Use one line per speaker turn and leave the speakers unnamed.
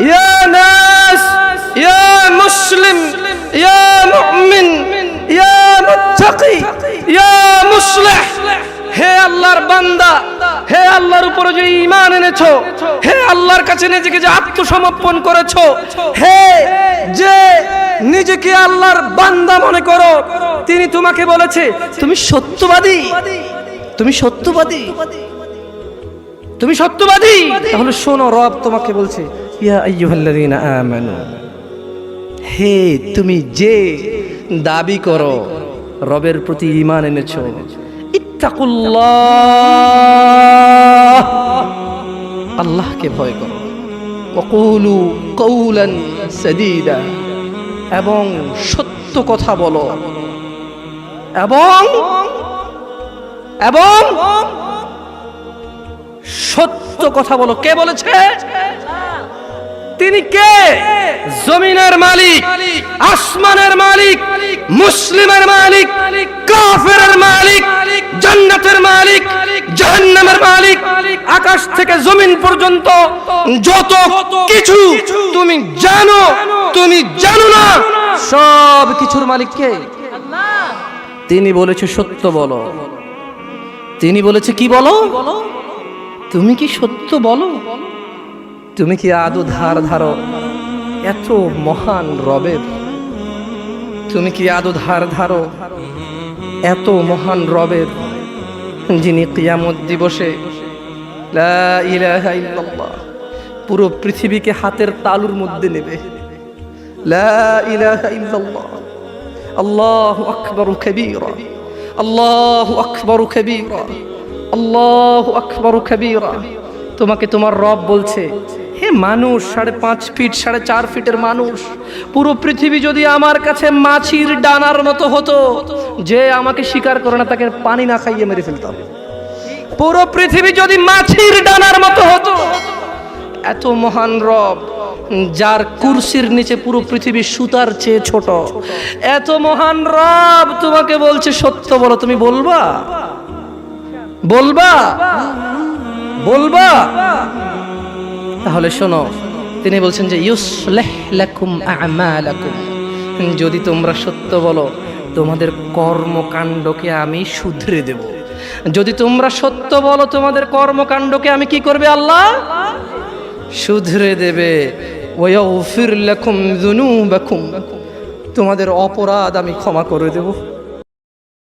يا ناس يا مسلم يا مؤمن يا متقي يا مصلح হে আল্লাহর বান্দা হে আল্লাহর উপরে যে ঈমান এনেছো হে আল্লাহর কাছে নিজেকে যে আত্মসমর্পণ করেছো হে যে নিজেকে আল্লাহর বান্দা মনে করো তিনি তোমাকে বলেছে তুমি সত্যবাদী তুমি সত্যবাদী তুমি সত্যবাদী? তাহলে শোনো রব তোমাকে বলছে ইয়া আইয়ুহাল্লাযীনা আমানু। হে তুমি যে দাবি করো রবের প্রতি ঈমান এনেছো ইত্তাকুল্লাহ। আল্লাহকে ভয় করো। ওয়াকুলু কৌলান সাদীদা। এবং সত্য কথা বলো। এবং এবং সত্য কথা বলো। কে বলেছে? তিনি কে? জমিনের মালিক, আসমানের মালিক, মুসলিমের মালিক, কাফেরের মালিক, জান্নাতের মালিক, জাহান্নামের মালিক, আকাশ থেকে জমিন পর্যন্ত যত কিছু তুমি জানো তুমি জানো না, সব কিছুর মালিক কে? তিনি বলেছে সত্য বলো। তিনি বলেছে কি বলো? তুমি কি সত্য বলো? তুমি কি আদৌ ধার ধারো? এত মহান রবের। তুমি কি আদৌ ধার ধারো? এত মহান রবের যিনি কিয়ামত দিবসে পুরো পৃথিবীকে হাতের তালুর মধ্যে নেবে। আল্লাহু আকবার কবীরা। আল্লাহু আকবার কবীরা। আল্লাহু আকবার কবীরা। তোমাকে তোমার রব বলছে, হে মানুষ, সাড়ে পাঁচ ফিট, সাড়ে চার ফিটের মানুষ, পুরো পৃথিবী যদি আমার কাছে মাছির ডানার মতো হতো, যে আমাকে স্বীকার করে না, তাকে পানি না খাইয়ে মেরে ফেলতাম। পুরো পৃথিবী যদি মাছির ডানার মতো হতো, এত মহান রব, যার কুরসির নিচে পুরো পৃথিবী সুতার চেয়ে ছোট। এত মহান রব তোমাকে বলছে, সত্য বলো, তুমি বলবা? বলবা? বলবা? তাহলে শোনো, তিনি বলছেন যে যদি তোমরা সত্য বলো, তোমাদের কর্মকাণ্ডকে আমি শুধরে দেব। যদি তোমরা সত্য বলো, তোমাদের কর্মকাণ্ডকে আমি কি করবে আল্লাহ? শুধরে দেবে। তোমাদের অপরাধ আমি ক্ষমা করে দেব।